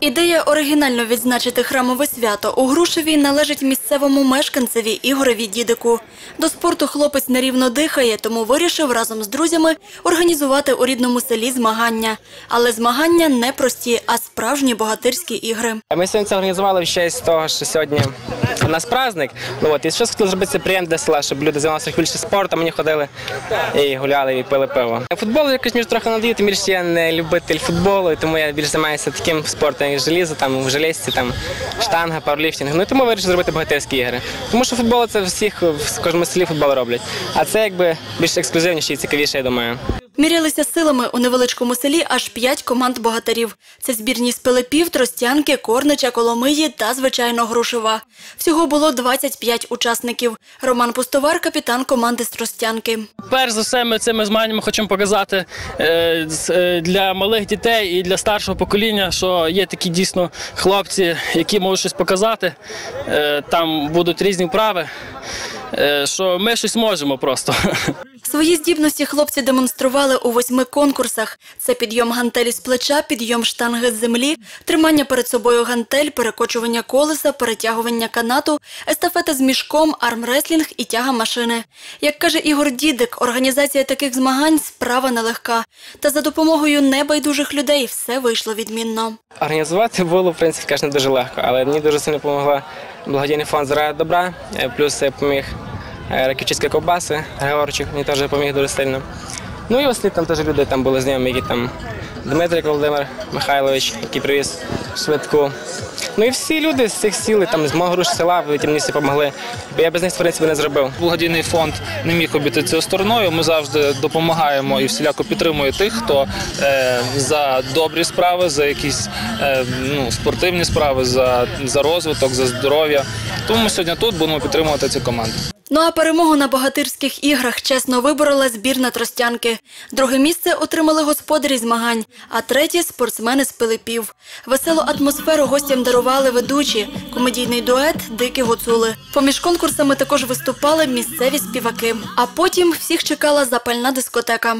Ідея оригінально відзначити храмове свято у Грушеві належить місцевому мешканцеві Ігорові Дідику. До спорту хлопець нерівно дихає, тому вирішив разом з друзями організувати у рідному селі змагання. Але змагання не прості, а справжні богатирські ігри. Ми сьогодні це організували в честь того, що сьогодні у нас праздник. І щось хотіли зробити приємно для села, щоб люди займалися більше спортом, мені ходили і гуляли, і пили пиво. Футбол якось мені трохи надає, тим більше я не любитель футболу, тому я більше займаюся таким спортом, як желізо, там, в железці, там, штанга, пауерліфтинг. Ну і тому вирішив зробити богатирські ігри. Тому що футбол це всіх, в кожному селі футбол роблять. А це якби більш ексклюзивніше і цікавіше, я думаю. Мірялися силами у невеличкому селі аж п'ять команд богатирів. Це збірні з Тростянки, Корнича, Коломиї та, звичайно, Грушева. Всього було 25 учасників. Роман Пустовар – капітан команди з Тростянки. Перш за все, ми цими змаганнями хочемо показати е, е, для малих дітей і для старшого покоління, що є такі дійсно хлопці, які можуть щось показати. Е, Там будуть різні вправи, що ми щось можемо просто. Свої здібності хлопці демонстрували у восьми конкурсах. Це підйом гантелі з плеча, підйом штанги з землі, тримання перед собою гантель, перекочування колеса, перетягування канату, естафета з мішком, армреслінг і тяга машини. Як каже Ігор Дідик, організація таких змагань – справа нелегка. Та за допомогою небайдужих людей все вийшло відмінно. Організувати було, в принципі, конечно, дуже легко, але мені дуже сильно допомогла благодійний фонд заради добра, е, плюс я допоміг е, Раківчицькі ковбаси, Георчик, мені теж допоміг дуже сильно. Ну і ослід там теж люди там були знайомі, які там Дмитрик Володимир Михайлович, який привіз швидку. Ну і всі люди з цих сіл, там з мого села, які мені всі допомогли. Бо я без них в принципі не зробив. Благодійний фонд не міг обійти цією стороною. Ми завжди допомагаємо і всіляко підтримуємо тих, хто е, за добрі справи, за якісь е, ну, спортивні справи, за, за розвиток, за здоров'я. Тому ми сьогодні тут будемо підтримувати цю команду. Ну а перемогу на богатирських іграх чесно виборола збірна Тростянки. Друге місце отримали господарі змагань, а третє – спортсмени з Пилипів. Веселу атмосферу гостям дарували ведучі, комедійний дует «Дикі гуцули». Поміж конкурсами також виступали місцеві співаки. А потім всіх чекала запальна дискотека.